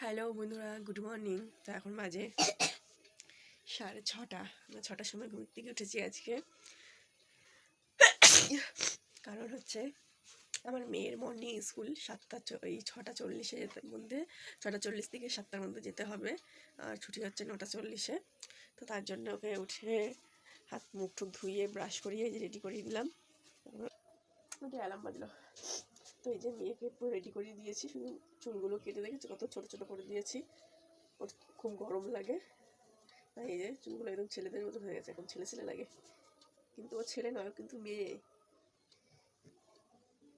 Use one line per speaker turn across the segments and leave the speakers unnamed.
Hello বন্ধুরা, good morning. তো এখন বাজে সাড়ে ছটা। আমরা ছটার সময় ঘুম থেকে উঠেছি আজকে। কারণ হচ্ছে আমার মেয়ের মর্নিং স্কুল সাতটা এই ছটা চল্লিশে যেতে মধ্যে, ছটা চল্লিশ থেকে সাতটার মধ্যে যেতে হবে। আর ছুটি হচ্ছে নটা চল্লিশে। তো তার জন্য ওকে উঠে হাত মুখ টুক ধুয়ে ব্রাশ করিয়ে রেডি করিয়ে দিলাম। ওটা অ্যালার্ম বাজলো। তো এই যে মেয়েকে পুরো রেডি করিয়ে দিয়েছি। শুধু চুলগুলো কেটে দেখেছি? কত ছোট ছোট করে দিয়েছি। ওর খুব গরম লাগে। তাই এই যে চুলগুলো একদম ছেলেদের মতো হয়ে গেছে। এখন ছেলে ছেলে লাগে। কিন্তু ও ছেলে নয় কিন্তু মেয়ে।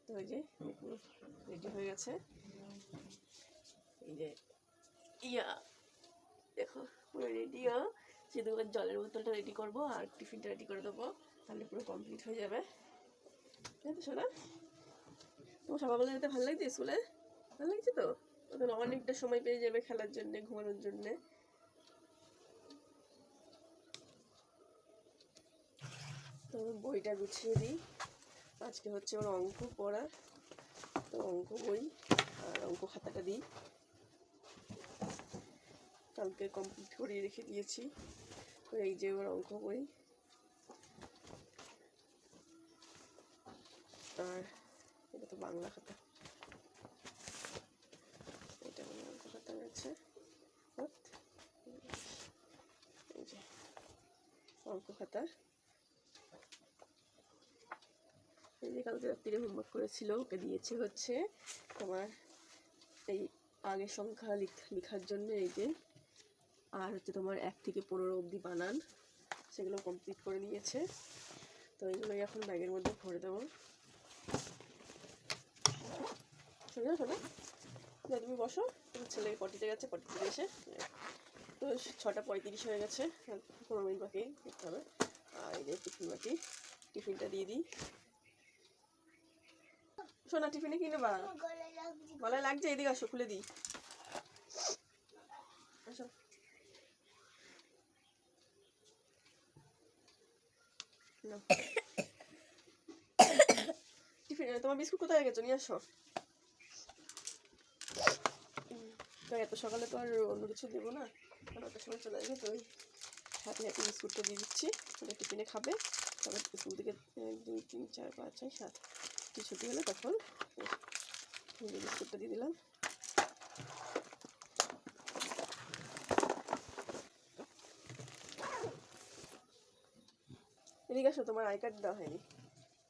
তো এই যে রেডি হয়ে গেছে। এই যে ইয়া, দেখো, পুরো রেডি ওর জলের বোতলটা রেডি করব আর টিফিনটা রেডি করে দেবো। তাহলে পুরো কমপ্লিট হয়ে যাবে। তাই তো শোনা তোমার সকালবেলা যেতে ভালো লাগছে স্কুলে? ভালো লাগছে তো? ওদের অনেকটা সময় পেয়ে যাবে খেলার জন্য, ঘুমানোর জন্য। তো বইটা গুছিয়ে দিই। আজকে হচ্ছে ওর অঙ্ক পড়া তো অঙ্ক বই আর অঙ্ক খাতাটা দিই। কালকে কমপ্লিট করিয়ে রেখে দিয়েছি। তো এই যে ওর অঙ্ক বই। আর এটা তো বাংলা খাতা। এটা আমার অঙ্ক খাতা রয়েছে। অঙ্ক খাতা। এই যে কালকে রাত্রিরে হোমওয়ার্ক করেছিল, ওকে দিয়েছে হচ্ছে তোমার এই আগের সংখ্যা লিখ- লেখার জন্য এই যে, আর হচ্ছে তোমার এক থেকে পনেরো অবধি বানান, সেগুলো কমপ্লিট করে নিয়েছে। তো এইগুলোই এখন ব্যাগের মধ্যে ভরে দেবো। শোনো শোনো না তুমি বসো, তোমার ছেলে পটিতে গেছে পটি থেকে এসে। তো ছটা পঁয়ত্রিশ হয়ে গেছে, পনেরো মিনিট বাকি দেখতে হবে। আর এই যে টিফিন বাকি, টিফিনটা দিয়ে দিই। শোনা টিফিনে কি নেবা? গলায় লাগছে, এদিকে আসো, খুলে দিই। আসো। নাও। তোমার বিস্কুট কোথায় গেছো? নিয়ে আসো। এত সকালে তো আর অন্য কিছু দেবো না। নটার সময় চলে আসবে তো হাতে হাতে বিস্কুটটা দিয়ে দিচ্ছি। ওটা টিফিনে খাবে। তারপর স্কুল থেকে দুই, তিন, চার, পাঁচ, ছয়, সাত কি ছুটি হলে তখন। বিস্কুটটা দিয়ে দিলাম। এদিকে আসো, তোমার আই কার্ড দেওয়া হয়নি।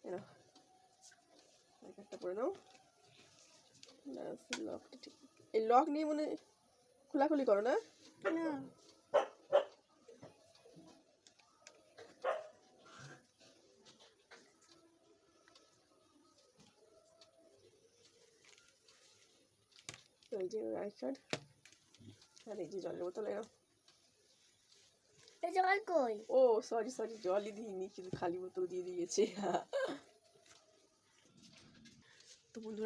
এনো পরে নাও লকটা ঠিক। এই লক নিয়ে মনে খোলাখুলি করো না? এই যে কার্ড আর এই যে জলের বোতল এনো
জল কই?
ও সরি সরি জলই দিইনি কিন্তু খালি বোতল দিয়ে দিয়েছে।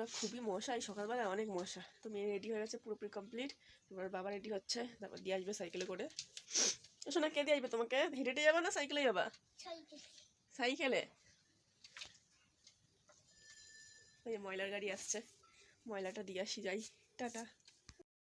বন্ধুরা, খুবই মশা। এই সকালবেলা অনেক মশা। তো মেয়ে রেডি হয়ে গেছে, পুরোপুরি কমপ্লিট এবার বাবা রেডি হচ্ছে। তারপর দিয়ে আসবে সাইকেলে করে। শোনা কে দিয়ে আসবে তোমাকে? হেঁটে হেঁটে যাবা না সাইকেলে যাবা? সাইকেলে ওই ময়লার গাড়ি আসছে। ময়লাটা দিয়ে আসি, যাই। টাটা।